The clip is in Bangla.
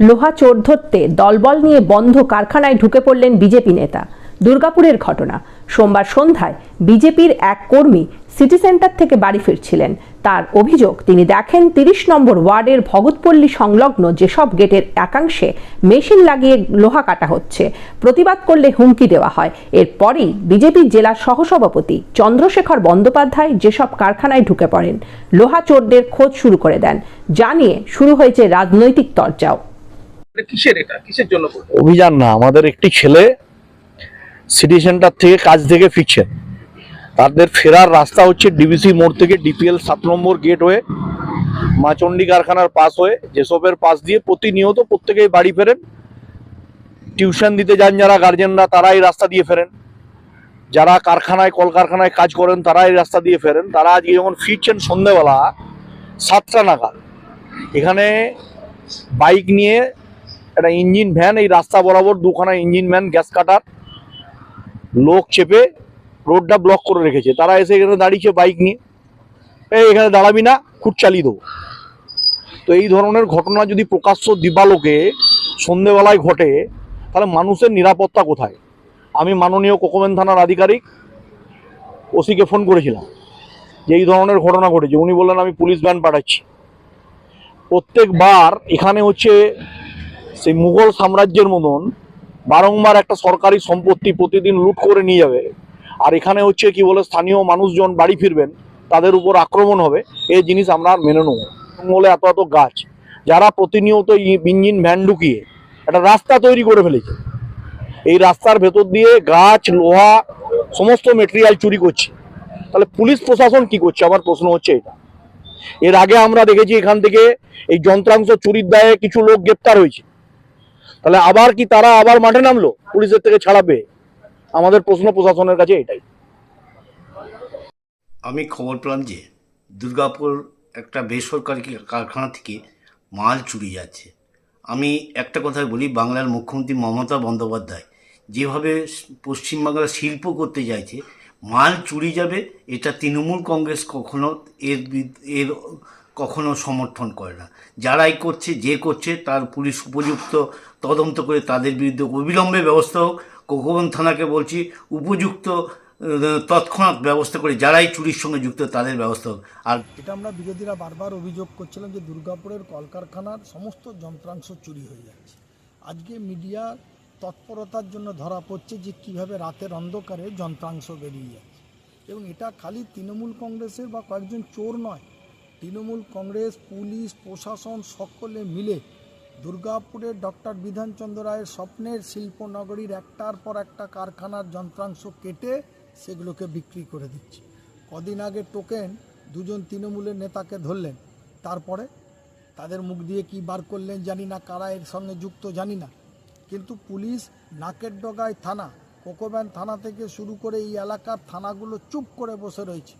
লোহা চোর ধরতে দলবল নিয়ে বন্ধ কারখানায় ঢুকে পড়লেন বিজেপি নেতা। দুর্গাপুরের ঘটনা। সোমবার সন্ধ্যায় বিজেপির এক কর্মী সিটি সেন্টার থেকে বাড়ি ফিরছিলেন। তার অভিযোগ, তিনি দেখেন তিরিশ নম্বর ওয়ার্ডের ভগতপল্লী সংলগ্ন যেসব গেটের একাংশে মেশিন লাগিয়ে লোহা কাটা হচ্ছে। প্রতিবাদ করলে হুমকি দেওয়া হয়। এরপরই বিজেপির জেলা সহসভাপতি চন্দ্রশেখর বন্দ্যোপাধ্যায় যেসব কারখানায় ঢুকে পড়েন, লোহা চোরদের খোঁজ শুরু করে দেন। জানিয়ে শুরু হয়েছে রাজনৈতিক তরজাও। জন্য অভিযান না, আমাদের একটি ছেলে সিটি সেন্টার থেকে কাজ থেকে ফিরছেন তাদের ফেরার রাস্তা হচ্ছে ডিবিসি মোড় থেকে ডিপিএল সাত নম্বর গেট হয়ে মাচন্ডি কারখানার পাস হয়ে যেসবের পাশ দিয়ে প্রতিনিয়ত প্রত্যেকেই বাড়ি ফেরেন। টিউশন দিতে যান যারা গার্জেনরা তারা এই রাস্তা দিয়ে ফেরেন। যারা কারখানায়, কলকারখানায় কাজ করেন তারা এই রাস্তা দিয়ে ফেরেন। তারা আজকে যখন ফিরছেন সন্ধেবেলা সাতটা নাগাদ, এখানে বাইক নিয়ে একটা ইঞ্জিন ভ্যান, এই রাস্তা বরাবর দুখানা ইঞ্জিন ভ্যান, গ্যাস কাটার। লোক চেপে রোডটা ব্লক করে রেখেছে। তারা এসে এখানে দাঁড়িয়েছে বাইক নিয়ে। এই এখানে দাঁড়াবি না, খুট চালিয়ে দেবো। তো এই ধরনের ঘটনা যদি প্রকাশ্য দিবালোকে সন্ধেবেলায় ঘটে, তাহলে মানুষের নিরাপত্তা কোথায়? আমি মাননীয় কোকোমেন থানার আধিকারিক, ওসিকে ফোন করেছিলাম যে এই ধরনের ঘটনা ঘটেছে। উনি বললেন, আমি পুলিশ ভ্যান পাঠাচ্ছি। প্রত্যেকবার এখানে হচ্ছে সেই মুঘল সাম্রাজ্যের মতন বারংবার একটা সরকারি সম্পত্তি প্রতিদিন লুট করে নিয়ে যাবে। আর এখানে হচ্ছে কি বলে, স্থানীয় মানুষজন বাড়ি ফিরবেন, তাদের উপর আক্রমণ হবে, এই জিনিস আমরা মেনে নেব। জঙ্গলে এত এত গাছ, যারা প্রতিনিয়ত ইঞ্জিন ভ্যান ঢুকিয়ে একটা রাস্তা তৈরি করে ফেলেছে। এই রাস্তার ভেতর দিয়ে গাছ, লোহা, সমস্ত মেটেরিয়াল চুরি করছে। তাহলে পুলিশ প্রশাসন কি করছে? আমার প্রশ্ন হচ্ছে এটা। এর আগে আমরা দেখেছি এখান থেকে এই যন্ত্রাংশ চুরির দায়ে কিছু লোক গ্রেপ্তার হয়েছে। তাহলে আবার কি তারা আবার মাঠে নামলো? পুলিশের থেকে ছাড়াবে? আমাদের প্রশ্ন প্রশাসনের কাছে এটাই। আমি খবর পেলাম যে দুর্গাপুর একটা বেসরকারি কারখানা থেকে মাল চুরি যাচ্ছে। আমি একটা কথাই বলি, বাংলার মুখ্যমন্ত্রী মমতা বন্দ্যোপাধ্যায় যেভাবে পশ্চিমবাংলার শিল্প করতে চাইছে, মাল চুরি যাবে, এটা তৃণমূল কংগ্রেস কখনো এর এর কখনো সমর্থন করে না। যারাই করছে, যে করছে, তার পুলিশ উপযুক্ত তদন্ত করে তাদের বিরুদ্ধে অবিলম্বে ব্যবস্থা হোক। কোকবন থানাকে বলছি, উপযুক্ত তৎক্ষণাৎ ব্যবস্থা করে যারাই চুরির সঙ্গে যুক্ত, তাদের ব্যবস্থা হোক। আর এটা আমরা বিরোধীরা বারবার অভিযোগ করছিলাম যে দুর্গাপুরের কলকারখানার সমস্ত যন্ত্রাংশ চুরি হয়ে যাচ্ছে। আজকে মিডিয়া তৎপরতার জন্য ধরা পড়ছে যে কীভাবে রাতের অন্ধকারে যন্ত্রাংশ বেরিয়ে যাচ্ছে। এবং এটা খালি তৃণমূল কংগ্রেসের বা কয়েকজন চোর নয় তৃণমূল কংগ্রেস, পুলিশ, প্রশাসন সকলে মিলে দুর্গাপুরের ডক্টর বিধানচন্দ্র রায়ের স্বপ্নের শিল্পনগরীর একটার পর একটা কারখানার যন্ত্রাংশ কেটে সেগুলোকে বিক্রি করে দিচ্ছে। কদিন আগে টোকেন দুজন তৃণমূলের নেতাকে ধরলেন। তারপরে তাদের মুখ দিয়ে কি বার করলেন জানি না, কারা এর সঙ্গে যুক্ত জানি না। কিন্তু পুলিশ নাকের ডগায় থানা, কোকোব্যান থানা থেকে শুরু করে এই এলাকার থানাগুলো চুপ করে বসে রয়েছে।